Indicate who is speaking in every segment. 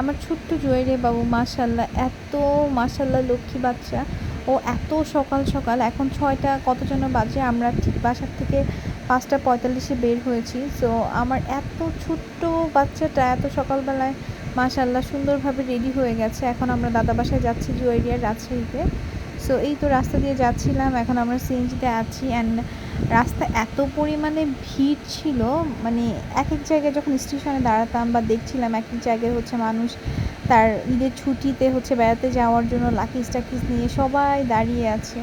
Speaker 1: আমার ছোট্ট জুয়েরে বাবু, মাশাল্লাহ, এত মাশাল্লাহ লক্ষ্মী বাচ্চা ও এত সকাল সকাল, এখন ছয়টা কত যেন বাজে, আমরা ঠিক বাসার থেকে পাঁচটা পঁয়তাল্লিশে বের হয়েছি। সো আমার এত ছোট্ট বাচ্চাটা এত সকালবেলায়, মাশাল্লাহ, সুন্দরভাবে রেডি হয়ে গেছে। এখন আমরা দাদা বাসায় যাচ্ছি জুয়েরিয়ার রাজশাহীতে। সো এই তো রাস্তা দিয়ে যাচ্ছিলাম, এখন আমরা সিএনজিতে আছি। অ্যান্ড রাস্তা এত পরিমাণে ভিড় ছিল মানে এক এক জায়গায় যখন স্টেশনে দাঁড়াতাম বা দেখছিলাম এক এক জায়গায় হচ্ছে মানুষ তার ঈদের ছুটিতে হচ্ছে বেড়াতে যাওয়ার জন্য লাকিস টাকিস নিয়ে সবাই দাঁড়িয়ে আছে।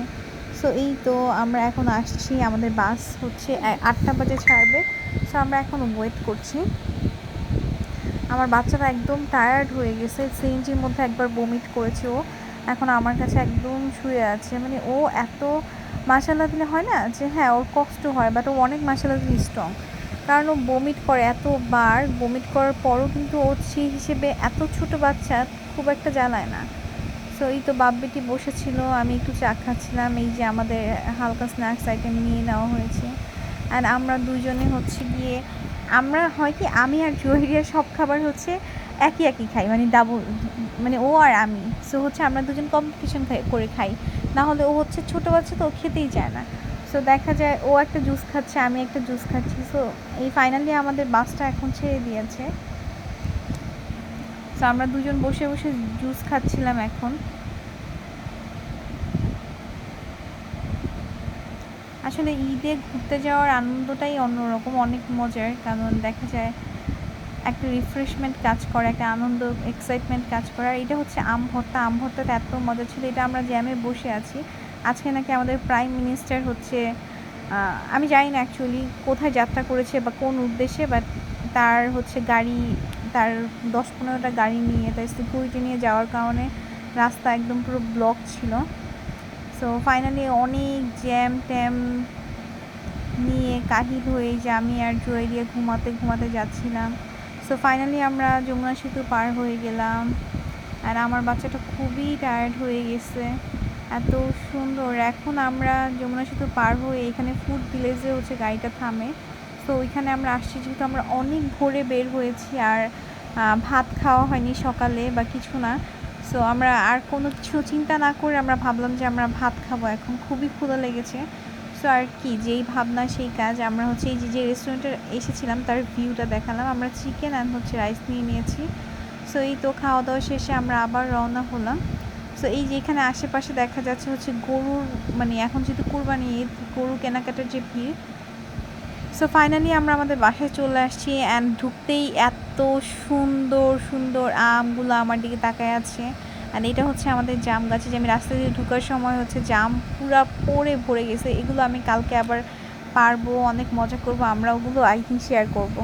Speaker 1: সো এই তো আমরা এখন আসছি, আমাদের বাস হচ্ছে আটটা বাজে ছাড়বে। সো আমরা এখন ওয়েট করছি। আমার বাচ্চাটা একদম টায়ার্ড হয়ে গেছে, সিএনজির মধ্যে একবার বমিট করেছে ও। এখন আমার কাছে একদম শুয়ে আছে মানে ও এত মাসালা দিলে হয় না? যে হ্যাঁ ওর কষ্ট হয় বাট ও অনেক মাসালা দিলে স্ট্রং কারণ ও বমিট করে এতবার বমিট করার পরও কিন্তু ও সেই হিসেবে এত ছোট বাচ্চা খুব একটা জ্বালায় না। সো এই তো বাপ বেটি বসেছিল, আমি একটু চা খাচ্ছিলাম, এই যে আমাদের হালকা স্ন্যাক্স আইটেম নিয়ে নেওয়া হয়েছে। অ্যান্ড আমরা দুজনে হচ্ছে গিয়ে, আমরা হয় কি, আমি আর জহিরিয়া সব খাবার হচ্ছে একই একই খাই। মানে ডাবল মানে ও আর আমি। সো হচ্ছে আমরা দুজন কম্পিটিশন করে খাই। না হলে ও হচ্ছে ছোটো বাচ্চা তো ও খেতেই চায় না। সো দেখা যায় ও একটা জুস খাচ্ছে, আমি একটা জুস খাচ্ছি। সো এই ফাইনালি আমাদের বাসটা এখন ছেড়ে দিয়েছে। সো আমরা দুজন বসে বসে জুস খাচ্ছিলাম এখন। আসলে ঈদে ঘুরতে যাওয়ার আনন্দটাই অন্যরকম, অনেক মজার। কারণ দেখা যায় একটা রিফ্রেশমেন্ট কাজ করে, একটা আনন্দ এক্সাইটমেন্ট কাজ করে। আর এটা হচ্ছে আম ভর্তা। আম ভর্তাটা এত মজা ছিল, এটা আমরা জ্যামে বসে আছি। আজকে নাকি আমাদের প্রাইম মিনিস্টার হচ্ছে আমি জানি না অ্যাকচুয়ালি কোথায় যাত্রা করেছে বা কোন উদ্দেশ্যে বাট তার হচ্ছে গাড়ি, তার দশ পনেরোটা গাড়ি নিয়ে, তার সিকিউরিটি নিয়ে যাওয়ার কারণে রাস্তা একদম পুরো ব্লক ছিল। সো ফাইনালি অনেক জ্যাম ট্যাম নিয়ে কাহিল হয়ে যে আমি আর জয় দিয়ে ঘুমাতে ঘুমাতে যাচ্ছিলাম। সো ফাইনালি আমরা যমুনা সেতু পার হয়ে গেলাম। আর আমার বাচ্চাটা খুবই টায়ার্ড হয়ে গেছে। এত সুন্দর। এখন আমরা যমুনা সেতু পার হয়ে এখানে ফুড ভিলেজে হচ্ছে গাড়িটা থামে। তো ওইখানে আমরা আসছি যেহেতু আমরা অনেক ভোরে বের হয়েছি আর ভাত খাওয়া হয়নি সকালে বা কিছু না। সো আমরা আর কোনো কিছু চিন্তা না করে আমরা ভাবলাম যে আমরা ভাত খাব। এখন খুবই ক্ষুধা লেগেছে। সো আর কি, যেই ভাবনা, সেই কাজ। আমরা হচ্ছে এই যে যে রেস্টুরেন্টে এসেছিলাম, তার ভিউটা দেখালাম। আমরা চিকেন অ্যান্ড হচ্ছে রাইস নিয়ে নিয়েছি। সো এই তো খাওয়া দাওয়া শেষে আমরা আবার রওনা হলাম। সো এই যে এখানে আশেপাশে দেখা যাচ্ছে হচ্ছে গরুর মানে এখন যেহেতু কোরবানি ঈদ, গরু কেনাকাটার যে ভিড়। সো ফাইনালি আমরা আমাদের বাসায় চলে আসছি অ্যান্ড ঢুকতেই এত সুন্দর সুন্দর আমগুলো আমার দিকে তাকায় আছে। আর এটা হচ্ছে আমাদের জাম গাছে যে আমি রাস্তা দিয়ে ঢুকার সময় হচ্ছে জাম পুরা পড়ে, ভরে গেছে। এগুলো আমি কালকে আবার পারব, অনেক মজা করব আমরা ওগুলো আই থিঙ্ক শেয়ার করব।